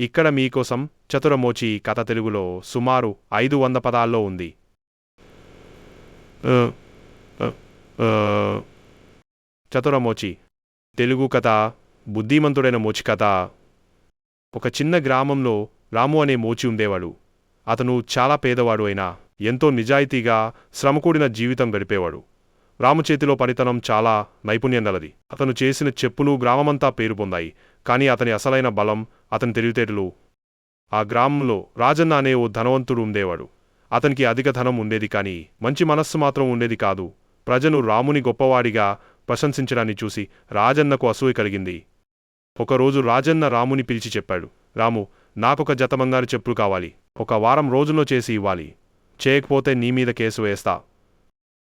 ఇక్కడ మీకోసం చతురమోచి కథ తెలుగులో సుమారు ఐదు వంద పదాల్లో ఉంది. చతురమోచి. తెలుగు కథ బుద్ధిమంతుడైన మోచి కథ. ఒక చిన్న గ్రామంలో రాము అనే మోచి ఉండేవాడు. అతను చాలా పేదవాడు అయినా ఎంతో నిజాయితీగా శ్రమకూడిన జీవితం గడిపేవాడు. రాము చేతిలో పనితనం చాలా నైపుణ్యం గలది. అతను చేసిన చెప్పులు గ్రామమంతా పేరు పొందాయి. కానీ అతని అసలైన బలం అతని తెలివితేటలు. ఆ గ్రామంలో రాజన్న అనే ఓ ధనవంతుడు ఉండేవాడు. అతనికి అధిక ధనం ఉండేది కానీ మంచి మనస్సు మాత్రం ఉండేది కాదు. ప్రజలు రాముని గొప్పవాడిగా ప్రశంసించడాన్ని చూసి రాజన్నకు అసూయ కలిగింది. ఒకరోజు రాజన్న రాముని పిలిచి చెప్పాడు రాము నాకొక జత బంగారు చెప్పులు కావాలి. ఒక వారం రోజుల్లో చేసి ఇవ్వాలి. చేయకపోతే నీ మీద కేసు వేస్తా.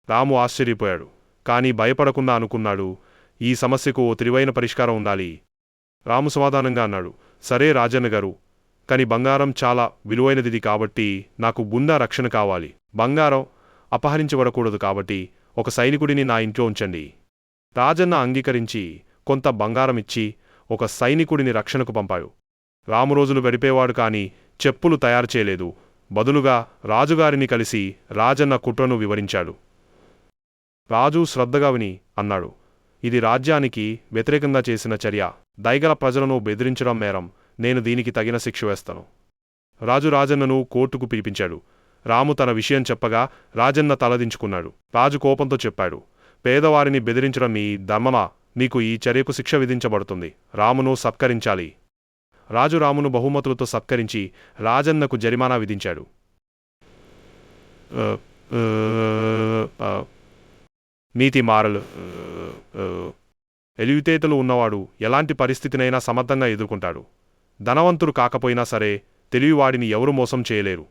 రాము ఆశ్చర్యపోయాడు. కాని భయపడకుండా అనుకున్నాడు ఈ సమస్యకు ఓ తెలివైన పరిష్కారం ఉండాలి. రాము సమాధానంగా అన్నాడు. సరే రాజన్న గారు కాని బంగారం చాలా విలువైనది కాబట్టి నాకు గుండా రక్షణ కావాలి. బంగారం అపహరించబడకూడదు కాబట్టి ఒక సైనికుడిని నా ఇంట్లో ఉంచండి. రాజన్న అంగీకరించి కొంత బంగారం ఇచ్చి ఒక సైనికుడిని రక్షణకు పంపాడు. రాము రోజులు గడిపేవాడు కాని చెప్పులు తయారు చేయలేదు. బదులుగా రాజుగారిని కలిసి రాజన్న కుట్రను వివరించాడు. రాజు శ్రద్ధగా విని అన్నాడు. ఇది రాజ్యానికి వ్యతిరేకంగా చేసిన చర్య. దయగల ప్రజలను బెదిరించడం మేరం నేను దీనికి తగిన శిక్ష వేస్తాను రాజు రాజన్నను కోర్టుకు పిలిపించాడు రాము తన విషయం చెప్పగా రాజన్న తలదించుకున్నాడు రాజు కోపంతో చెప్పాడు పేదవారిని బెదిరించడం మీ ధర్మమా నీకు ఈ చర్యకు శిక్ష విధించబడుతుంది రామును సత్కరించాలి రాజు రామును బహుమతులతో సత్కరించి రాజన్నకు జరిమానా విధించాడు నీతి మారలు ఎలివితేటలు ఉన్నవాడు ఎలాంటి పరిస్థితినైనా సమర్థంగా ఎదుర్కొంటాడు. ధనవంతుడు కాకపోయినా సరే తెలివివాడిని ఎవరు మోసం చేయలేరు.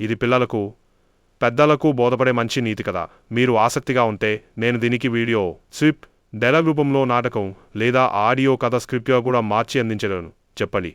ఇది పిల్లలకు పెద్దలకు బోధపడే మంచి నీతి కదా. మీరు ఆసక్తిగా ఉంటే నేను దీనికి వీడియో స్విప్ డైలాగ్ రూపంలో నాటకం లేదా ఆడియో కథ స్క్రిప్ట్గా కూడా మార్చి అందించగలను. చెప్పండి.